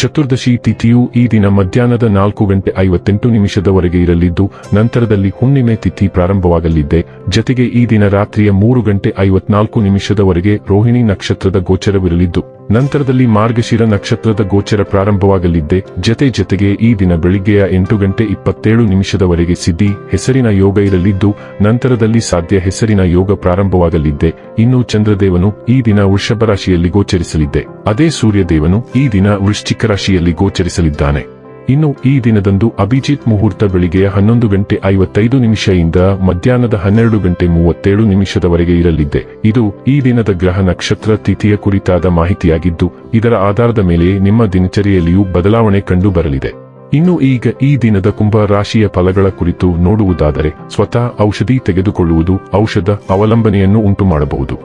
ಚತುರ್ದಶಿ ತಿಥಿಯು ಈ ದಿನ ಮಧ್ಯಾಹ್ನದ ನಾಲ್ಕು ಗಂಟೆ ಐವತ್ತೆಂಟು ನಿಮಿಷದವರೆಗೆ ಇರಲಿದ್ದು, ನಂತರದಲ್ಲಿ ಹುಣ್ಣಿಮೆ ತಿಥಿ ಪ್ರಾರಂಭವಾಗಲಿದೆ. ಜತೆಗೆ ಈ ದಿನ ರಾತ್ರಿಯ ಮೂರು ಗಂಟೆ ಐವತ್ನಾಲ್ಕು ನಿಮಿಷದವರೆಗೆ ರೋಹಿಣಿ ನಕ್ಷತ್ರದ ಗೋಚರವಿರಲಿದ್ದು ನಂತರದಲ್ಲಿ ಮಾರ್ಗಶಿರ ನಕ್ಷತ್ರದ ಗೋಚರ ಪ್ರಾರಂಭವಾಗಲಿದ್ದೆ. ಜತೆ ಜತೆಗೆ ಈ ದಿನ ಬೆಳಿಗ್ಗೆಯ ಎಂಟು ಗಂಟೆ ಇಪ್ಪತ್ತೇಳು ನಿಮಿಷದವರೆಗೆ ಸಿದ್ಧಿ, ಹೆಸರಿನ ಯೋಗ ಇರಲಿದ್ದು, ನಂತರದಲ್ಲಿ ಸಾಧ್ಯ ಹೆಸರಿನ ಯೋಗ ಪ್ರಾರಂಭವಾಗಲಿದ್ದೆ. ಇನ್ನು ಚಂದ್ರದೇವನು ಈ ದಿನ ವೃಷಭ ರಾಶಿಯಲ್ಲಿ ಗೋಚರಿಸಲಿದ್ದೆ. ಅದೇ ಸೂರ್ಯದೇವನು ಈ ದಿನ ವೃಶ್ಚಿಕ ರಾಶಿಯಲ್ಲಿ ಗೋಚರಿಸಲಿದ್ದಾನೆ. ಇನ್ನು ಈ ದಿನದಂದು ಅಭಿಜಿತ್ ಮುಹೂರ್ತ ಬೆಳಿಗ್ಗೆ ಹನ್ನೊಂದು ಗಂಟೆ ಐವತ್ತೈದು ನಿಮಿಷದಿಂದ ಮಧ್ಯಾಹ್ನದ ಹನ್ನೆರಡು ಗಂಟೆ ಮೂವತ್ತೇಳು ನಿಮಿಷದವರೆಗೆ ಇರಲಿದೆ ಇದು ಈ ದಿನದ ಗ್ರಹ ನಕ್ಷತ್ರ ತಿಥಿಯ ಕುರಿತಾದ ಮಾಹಿತಿಯಾಗಿದ್ದು, ಇದರ ಆಧಾರದ ಮೇಲೆ ನಿಮ್ಮ ದಿನಚರಿಯಲ್ಲಿಯೂ ಬದಲಾವಣೆ ಕಂಡು ಬರಲಿದೆ. ಇನ್ನು ಈಗ ಈ ದಿನದ ಕುಂಭ ರಾಶಿಯ ಫಲಗಳ ಕುರಿತು ನೋಡುವುದಾದರೆ, ಸ್ವತಃ ಔಷಧಿ ತೆಗೆದುಕೊಳ್ಳುವುದು ಔಷಧ ಅವಲಂಬನೆಯನ್ನು ಉಂಟು ಮಾಡಬಹುದು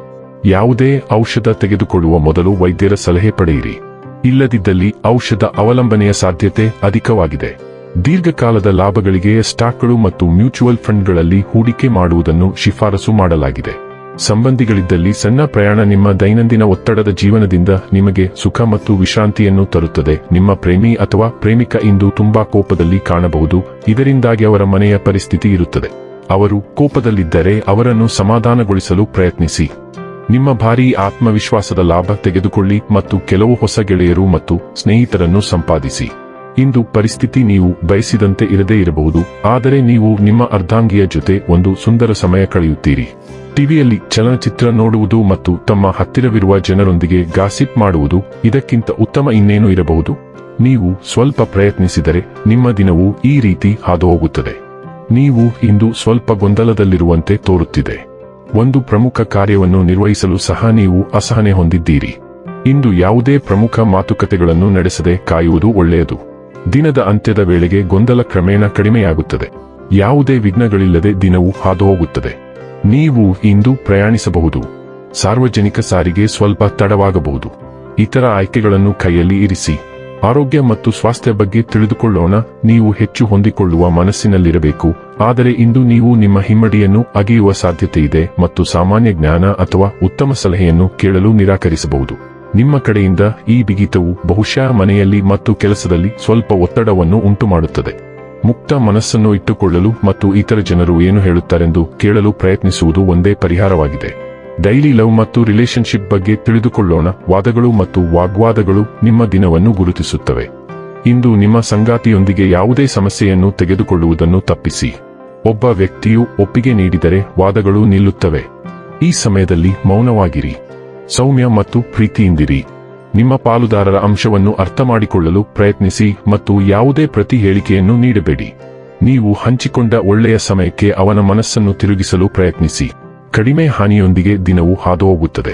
ಯಾವುದೇ ಔಷಧ ತೆಗೆದುಕೊಳ್ಳುವ ಮೊದಲು ವೈದ್ಯರ ಸಲಹೆ ಪಡೆಯಿರಿ. ಇಲ್ಲದಿದ್ದಲ್ಲಿ ಔಷಧ ಅವಲಂಬನೆಯ ಸಾಧ್ಯತೆ ಅಧಿಕವಾಗಿದೆ. ದೀರ್ಘಕಾಲದ ಲಾಭಗಳಿಗೆ ಸ್ಟಾಕ್ಗಳು ಮತ್ತು ಮ್ಯೂಚುವಲ್ ಫಂಡ್ಗಳಲ್ಲಿ ಹೂಡಿಕೆ ಮಾಡುವುದನ್ನು ಶಿಫಾರಸು ಮಾಡಲಾಗಿದೆ. ಸಂಬಂಧಿಗಳಿದ್ದಲ್ಲಿ ಸಣ್ಣ ಪ್ರಯಾಣ ನಿಮ್ಮ ದೈನಂದಿನ ಒತ್ತಡದ ಜೀವನದಿಂದ ನಿಮಗೆ ಸುಖ ಮತ್ತು ವಿಶ್ರಾಂತಿಯನ್ನು ತರುತ್ತದೆ. ನಿಮ್ಮ ಪ್ರೇಮಿ ಅಥವಾ ಪ್ರೇಮಿಕ ಇಂದು ತುಂಬಾ ಕೋಪದಲ್ಲಿ ಕಾಣಬಹುದು. ಇದರಿಂದಾಗಿ ಅವರ ಮನೆಯ ಪರಿಸ್ಥಿತಿ ಇರುತ್ತದೆ. ಅವರು ಕೋಪದಲ್ಲಿದ್ದರೆ ಅವರನ್ನು ಸಮಾಧಾನಗೊಳಿಸಲು ಪ್ರಯತ್ನಿಸಿ. ನಿಮ್ಮ ಭಾರೀ ಆತ್ಮವಿಶ್ವಾಸದ ಲಾಭ ತೆಗೆದುಕೊಳ್ಳಿ ಮತ್ತು ಕೆಲವು ಹೊಸ ಗೆಳೆಯರು ಮತ್ತು ಸ್ನೇಹಿತರನ್ನು ಸಂಪಾದಿಸಿ. ಇಂದು ಪರಿಸ್ಥಿತಿ ನೀವು ಬಯಸಿದಂತೆ ಇರದೇ ಇರಬಹುದು, ಆದರೆ ನೀವು ನಿಮ್ಮ ಅರ್ಧಾಂಗಿಯ ಜೊತೆ ಒಂದು ಸುಂದರ ಸಮಯ ಕಳೆಯುತ್ತೀರಿ. ಟಿವಿಯಲ್ಲಿ ಚಲನಚಿತ್ರ ನೋಡುವುದು ಮತ್ತು ತಮ್ಮ ಹತ್ತಿರವಿರುವ ಜನರೊಂದಿಗೆ ಗಾಸಿಪ್ ಮಾಡುವುದು ಇದಕ್ಕಿಂತ ಉತ್ತಮ ಇನ್ನೇನು ಇರಬಹುದು? ನೀವು ಸ್ವಲ್ಪ ಪ್ರಯತ್ನಿಸಿದರೆ ನಿಮ್ಮ ದಿನವು ಈ ರೀತಿ ಹಾದುಹೋಗುತ್ತದೆ. ನೀವು ಇಂದು ಸ್ವಲ್ಪ ಗೊಂದಲದಲ್ಲಿರುವಂತೆ ತೋರುತ್ತಿದೆ. ಒಂದು ಪ್ರಮುಖ ಕಾರ್ಯವನ್ನು ನಿರ್ವಹಿಸಲು ಸಹ ನೀವು ಅಸಹನೆ ಹೊಂದಿದ್ದೀರಿ. ಇಂದು ಯಾವುದೇ ಪ್ರಮುಖ ಮಾತುಕತೆಗಳನ್ನು ನಡೆಸದೆ ಕಾಯುವುದು ಒಳ್ಳೆಯದು. ದಿನದ ಅಂತ್ಯದ ವೇಳೆಗೆ ಗೊಂದಲ ಕ್ರಮೇಣ ಕಡಿಮೆಯಾಗುತ್ತದೆ. ಯಾವುದೇ ವಿಘ್ನಗಳಿಲ್ಲದೆ ದಿನವು ಹಾದುಹೋಗುತ್ತದೆ. ನೀವು ಇಂದು ಪ್ರಯಾಣಿಸಬಹುದು. ಸಾರ್ವಜನಿಕ ಸಾರಿಗೆ ಸ್ವಲ್ಪ ತಡವಾಗಬಹುದು. ಇತರ ಆಯ್ಕೆಗಳನ್ನು ಕೈಯಲ್ಲಿ ಇರಿಸಿ. ಆರೋಗ್ಯ ಮತ್ತು ಸ್ವಾಸ್ಥ್ಯ ಬಗ್ಗೆ ತಿಳಿದುಕೊಳ್ಳೋಣ, ನೀವು ಹೆಚ್ಚು ಹೊಂದಿಕೊಳ್ಳುವ ಮನಸ್ಸಿನಲ್ಲಿರಬೇಕು. ಆದರೆ ಇಂದು ನೀವು ನಿಮ್ಮ ಹಿಮ್ಮಡಿಯನ್ನು ಅಗೆಯುವ ಸಾಧ್ಯತೆ ಇದೆ ಮತ್ತು ಸಾಮಾನ್ಯ ಜ್ಞಾನ ಅಥವಾ ಉತ್ತಮ ಸಲಹೆಯನ್ನು ಕೇಳಲು ನಿರಾಕರಿಸಬಹುದು. ನಿಮ್ಮ ಕಡೆಯಿಂದ ಈ ಬಿಗಿತವು ಬಹುಶಃ ಮನೆಯಲ್ಲಿ ಮತ್ತು ಕೆಲಸದಲ್ಲಿ ಸ್ವಲ್ಪ ಒತ್ತಡವನ್ನು ಉಂಟುಮಾಡುತ್ತದೆ. ಮುಕ್ತ ಮನಸ್ಸನ್ನು ಇಟ್ಟುಕೊಳ್ಳಲು ಮತ್ತು ಇತರ ಜನರು ಏನು ಹೇಳುತ್ತಾರೆಂದು ಕೇಳಲು ಪ್ರಯತ್ನಿಸುವುದು ಒಂದೇ ಪರಿಹಾರವಾಗಿದೆ. ಡೈಲಿ ಲವ್ ಮತ್ತು ರಿಲೇಶನ್ಶಿಪ್ ಬಗ್ಗೆ ತಿಳಿದುಕೊಳ್ಳೋಣ. ವಾದಗಳು ಮತ್ತು ವಾಗ್ವಾದಗಳು ನಿಮ್ಮ ದಿನವನ್ನು ಗುರುತಿಸುತ್ತವೆ. ಇಂದು ನಿಮ್ಮ ಸಂಗಾತಿಯೊಂದಿಗೆ ಯಾವುದೇ ಸಮಸ್ಯೆಯನ್ನು ತೆಗೆದುಕೊಳ್ಳುವುದನ್ನು ತಪ್ಪಿಸಿ. ಒಬ್ಬ ವ್ಯಕ್ತಿಯು ಒಪ್ಪಿಗೆ ನೀಡಿದರೆ ವಾದಗಳು ನಿಲ್ಲುತ್ತವೆ. ಈ ಸಮಯದಲ್ಲಿ ಮೌನವಾಗಿರಿ. ಸೌಮ್ಯ ಮತ್ತು ಪ್ರೀತಿಯಿಂದಿರಿ. ನಿಮ್ಮ ಪಾಲುದಾರರ ಅಂಶವನ್ನು ಅರ್ಥಮಾಡಿಕೊಳ್ಳಲು ಪ್ರಯತ್ನಿಸಿ ಮತ್ತು ಯಾವುದೇ ಪ್ರತಿ ಹೇಳಿಕೆಯನ್ನು ನೀಡಬೇಡಿ. ನೀವು ಹಂಚಿಕೊಂಡ ಒಳ್ಳೆಯ ಸಮಯಕ್ಕೆ ಅವನ ಮನಸ್ಸನ್ನು ತಿರುಗಿಸಲು ಪ್ರಯತ್ನಿಸಿ. ಕಡಿಮೆ ಹಾನಿಯೊಂದಿಗೆ ದಿನವು ಹಾದುಹೋಗುತ್ತದೆ.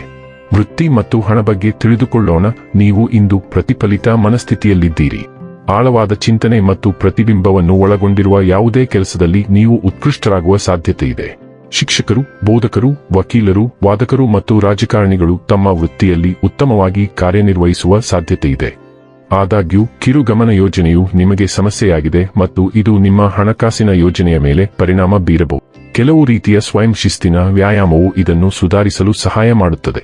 ವೃತ್ತಿ ಮತ್ತು ಹಣ ಬಗ್ಗೆ ತಿಳಿದುಕೊಳ್ಳೋಣ, ನೀವು ಇಂದು ಪ್ರತಿಫಲಿತ ಮನಸ್ಥಿತಿಯಲ್ಲಿದ್ದೀರಿ. ಆಳವಾದ ಚಿಂತನೆ ಮತ್ತು ಪ್ರತಿಬಿಂಬವನ್ನು ಒಳಗೊಂಡಿರುವ ಯಾವುದೇ ಕೆಲಸದಲ್ಲಿ ನೀವು ಉತ್ಕೃಷ್ಟರಾಗುವ ಸಾಧ್ಯತೆ ಇದೆ ಶಿಕ್ಷಕರು, ಬೋಧಕರು, ವಕೀಲರು, ವಾದಕರು ಮತ್ತು ರಾಜಕಾರಣಿಗಳು ತಮ್ಮ ವೃತ್ತಿಯಲ್ಲಿ ಉತ್ತಮವಾಗಿ ಕಾರ್ಯನಿರ್ವಹಿಸುವ ಸಾಧ್ಯತೆ ಇದೆ ಆದಾಗ್ಯೂ, ಕಿರುಗಮನ ಯೋಜನೆಯು ನಿಮಗೆ ಸಮಸ್ಯೆಯಾಗಿದೆ ಮತ್ತು ಇದು ನಿಮ್ಮ ಹಣಕಾಸಿನ ಯೋಜನೆಯ ಮೇಲೆ ಪರಿಣಾಮ ಬೀರಬಹುದು. ಕೆಲವು ರೀತಿಯ ಸ್ವಯಂ ಶಿಸ್ತಿನ ವ್ಯಾಯಾಮವು ಇದನ್ನು ಸುಧಾರಿಸಲು ಸಹಾಯ ಮಾಡುತ್ತದೆ.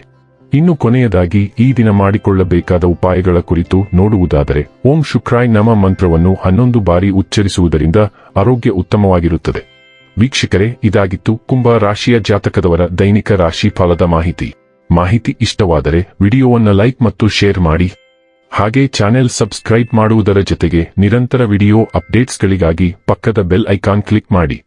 ಇನ್ನು ಕೊನೆಯದಾಗಿ, ಈ ದಿನ ಮಾಡಿಕೊಳ್ಳಬೇಕಾದ ಉಪಾಯಗಳ ಕುರಿತು ನೋಡುವುದಾದರೆ, ಓಂ ಶುಕ್ರಾಯ್ ನಮ ಮಂತ್ರವನ್ನು ಹನ್ನೊಂದು ಬಾರಿ ಉಚ್ಚರಿಸುವುದರಿಂದ ಆರೋಗ್ಯ ಉತ್ತಮವಾಗಿರುತ್ತದೆ. ವೀಕ್ಷಕರೇ, ಇದಾಗಿತ್ತು ಕುಂಭ ರಾಶಿಯ ಜಾತಕದವರ ದೈನಿಕ ರಾಶಿ ಫಲದ ಮಾಹಿತಿ. ಮಾಹಿತಿ ಇಷ್ಟವಾದರೆ ವಿಡಿಯೋವನ್ನು ಲೈಕ್ ಮತ್ತು ಶೇರ್ ಮಾಡಿ. ಹಾಗೆ ಚಾನೆಲ್ ಸಬ್ಸ್ಕ್ರೈಬ್ ಮಾಡುವುದರ ಜೊತೆಗೆ ನಿರಂತರ ವಿಡಿಯೋ ಅಪ್ಡೇಟ್ಸ್ಗಳಿಗಾಗಿ ಪಕ್ಕದ ಬೆಲ್ ಐಕಾನ್ ಕ್ಲಿಕ್ ಮಾಡಿ.